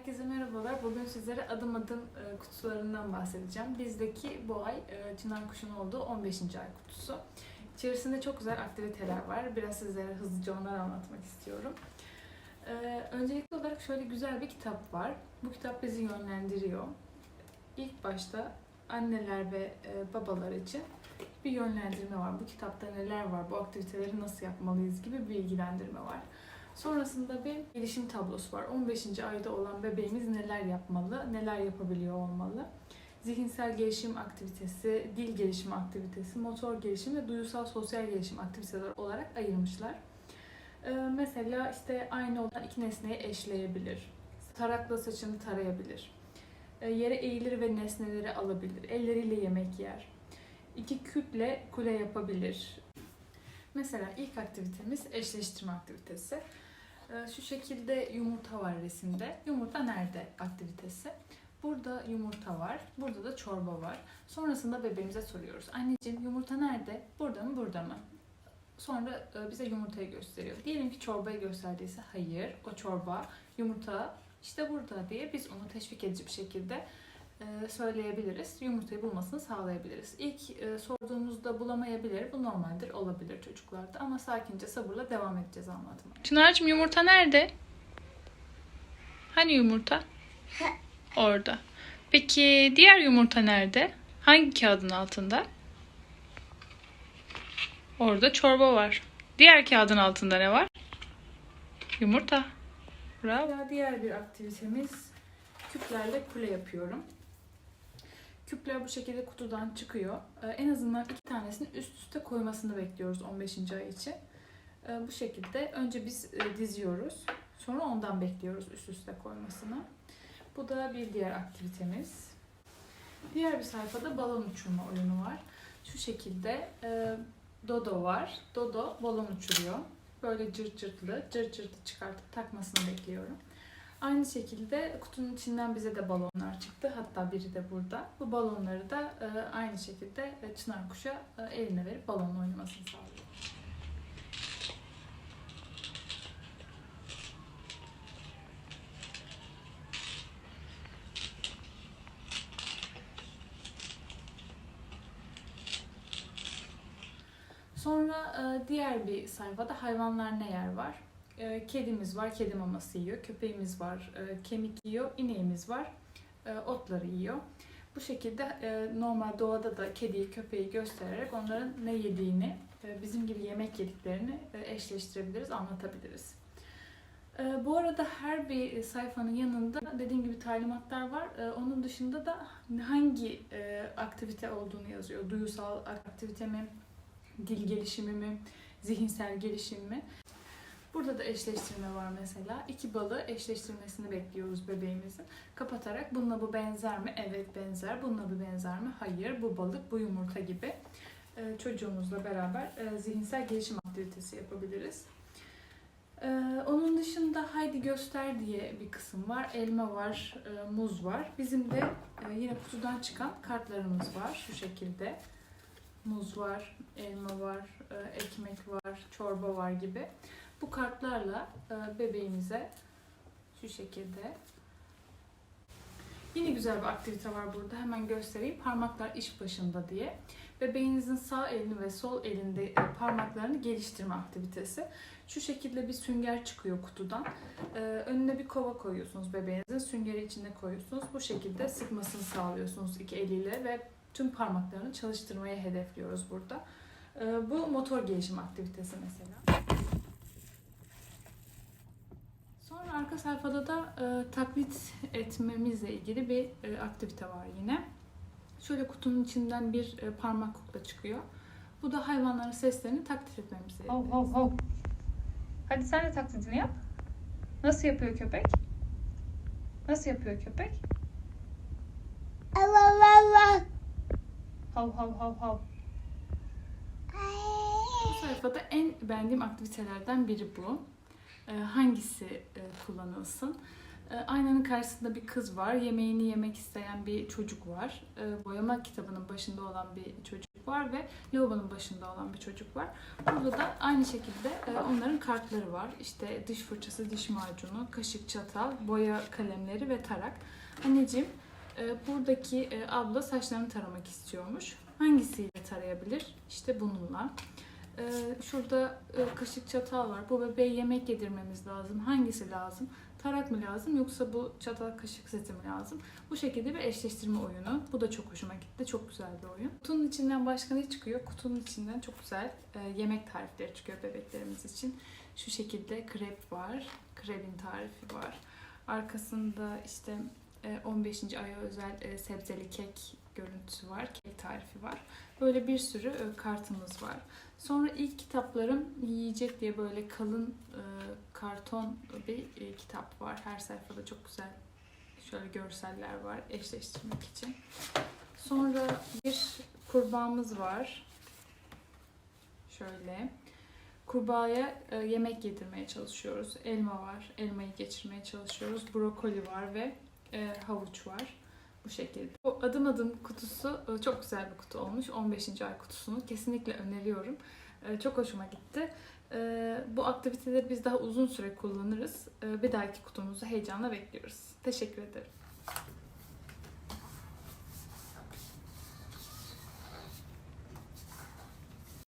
Herkese merhabalar. Bugün sizlere adım adım e, kutularından bahsedeceğim. Bizdeki bu ay e, Çınar Kuşu'nun olduğu 15. ay kutusu. İçerisinde çok güzel aktiviteler var. Biraz sizlere hızlıca onları anlatmak istiyorum. E, Öncelikli olarak şöyle güzel bir kitap var. Bu kitap bizi yönlendiriyor. İlk başta anneler ve babalar için bir yönlendirme var. Bu kitapta neler var, bu aktiviteleri nasıl yapmalıyız gibi bir bilgilendirme var. Sonrasında bir gelişim tablosu var. 15. ayda olan bebeğimiz neler yapmalı, neler yapabiliyor olmalı. Zihinsel gelişim aktivitesi, dil gelişimi aktivitesi, motor gelişim ve duyusal sosyal gelişim aktiviteleri olarak ayırmışlar. Ee, mesela işte aynı olan iki nesneyi eşleyebilir. Tarakla saçını tarayabilir. Ee, yere eğilir ve nesneleri alabilir. Elleriyle yemek yer. İki küple kule yapabilir. Mesela ilk aktivitemiz eşleştirme aktivitesi. Ee, Şu şekilde yumurta var resimde. Yumurta nerede aktivitesi? Burada yumurta var. Burada da çorba var. Sonrasında bebeğimize soruyoruz. Anneciğim yumurta nerede? Burada mı? Burada mı? Sonra e, bize yumurtayı gösteriyor. Diyelim ki çorbayı gösterdiyse hayır o çorba yumurta işte burada diye biz onu teşvik edici bir şekilde söyleyebiliriz. Yumurtayı bulmasını sağlayabiliriz. İlk e, sorduğumuzda bulamayabilir. Bu normaldir, olabilir çocuklarda. Ama sakince sabırla devam edeceğiz anlatmaya. Çınar'cığım yumurta nerede? Hani yumurta? Orada. Peki diğer yumurta nerede? Hangi kağıdın altında? Orada çorba var. Diğer kağıdın altında ne var? Yumurta. Bravo. Ya diğer bir aktivitemiz küplerle kule yapıyorum. Küpler bu şekilde kutudan çıkıyor. Ee, en azından iki tanesini üst üste koymasını bekliyoruz 15. ay için. Ee, bu şekilde önce biz e, diziyoruz. Sonra ondan bekliyoruz üst üste koymasını. Bu da bir diğer aktivitemiz. Diğer bir sayfada balon uçurma oyunu var. Şu şekilde e, Dodo var. Dodo balon uçuruyor. Böyle cırt cırtlı, cırt cırtı çıkartıp takmasını bekliyorum. Aynı şekilde kutunun içinden bize de balonlar çıktı. Hatta biri de burada. Bu balonları da e, aynı şekilde e, Çınar Kuş'a e, eline verip balonla oynamasını sağlıyor. Sonra diğer bir sayfada hayvanlar ne yer var. E, Kedimiz var, kedi maması yiyor. Köpeğimiz var, e, kemik yiyor. İneğimiz var, e, otları yiyor. Bu şekilde e, normal doğada da kediyi, köpeği göstererek onların ne yediğini, bizim gibi yemek yediklerini eşleştirebiliriz, anlatabiliriz. Bu arada her bir sayfanın yanında dediğim gibi talimatlar var. Onun dışında da hangi aktivite olduğunu yazıyor. Duyusal aktivite mi, dil gelişimi mi, zihinsel gelişim mi? Burada da eşleştirme var mesela. İki balı eşleştirmesini bekliyoruz bebeğimizin. Kapatarak bununla bu benzer mi? Evet benzer. Bununla bu benzer mi? Hayır. Bu balık, bu yumurta gibi e, çocuğumuzla beraber e, zihinsel gelişim aktivitesi yapabiliriz. E, Onun dışında haydi göster diye bir kısım var. Elma var, e, muz var. Bizim de e, yine kutudan çıkan kartlarımız var şu şekilde. Muz var, elma var, ekmek var, çorba var gibi. Bu kartlarla e, bebeğimize şu şekilde Yine güzel bir aktivite var burada. Hemen göstereyim. Parmaklar iş başında diye. Bebeğinizin sağ elini ve sol elinde e, parmaklarını geliştirme aktivitesi. Şu şekilde bir sünger çıkıyor kutudan. E, Önüne bir kova koyuyorsunuz bebeğinizin. Süngeri içine koyuyorsunuz. Bu şekilde sıkmasını sağlıyorsunuz iki eliyle ve tüm parmaklarını çalıştırmaya hedefliyoruz burada. Bu motor gelişim aktivitesi mesela. Sonra arka sayfada da e, taklit etmemizle ilgili bir e, aktivite var yine. Şöyle kutunun içinden bir e, parmak kukla çıkıyor. Bu da hayvanların seslerini taklit etmemizle Hav ilgili. hav hav. Hadi sen de taklidini yap. Nasıl yapıyor köpek? Nasıl yapıyor köpek? Hav hav hav hav. Bu sayfada en beğendiğim aktivitelerden biri bu. E, hangisi e, kullanılsın? E, aynanın karşısında bir kız var. Yemeğini yemek isteyen bir çocuk var. E, boyama kitabının başında olan bir çocuk var ve lavabonun başında olan bir çocuk var. Burada da aynı şekilde e, onların kartları var. İşte diş fırçası, diş macunu, kaşık, çatal, boya kalemleri ve tarak. Anneciğim e, buradaki abla saçlarını taramak istiyormuş. Hangisiyle tarayabilir? İşte bununla. E, Şurada e, kaşık çatal var. Bu bebeğe yemek yedirmemiz lazım. Hangisi lazım? Tarak mı lazım yoksa bu çatal kaşık seti mi lazım? Bu şekilde bir eşleştirme oyunu. Bu da çok hoşuma gitti. Çok güzel bir oyun. Kutunun içinden başka ne çıkıyor? Kutunun içinden çok güzel e, yemek tarifleri çıkıyor bebeklerimiz için. Şu şekilde krep var. Krebin tarifi var. Arkasında işte e, 15. aya özel e, sebzeli kek görüntüsü var. Kek tarifi var. Böyle bir sürü e, kartımız var. Sonra ilk kitaplarım yiyecek diye böyle kalın e, karton bir e, kitap var. Her sayfada çok güzel şöyle görseller var eşleştirmek için. Sonra bir kurbağamız var. Şöyle. Kurbağaya yemek yedirmeye çalışıyoruz. Elma var. Elmayı geçirmeye çalışıyoruz. Brokoli var ve havuç var. Bu şekilde. Bu adım adım kutusu e, çok güzel bir kutu olmuş. 15. ay kutusunu kesinlikle öneriyorum. E, Çok hoşuma gitti. E, Bu aktiviteleri biz daha uzun süre kullanırız. Bir dahaki kutumuzu heyecanla bekliyoruz. Teşekkür ederim.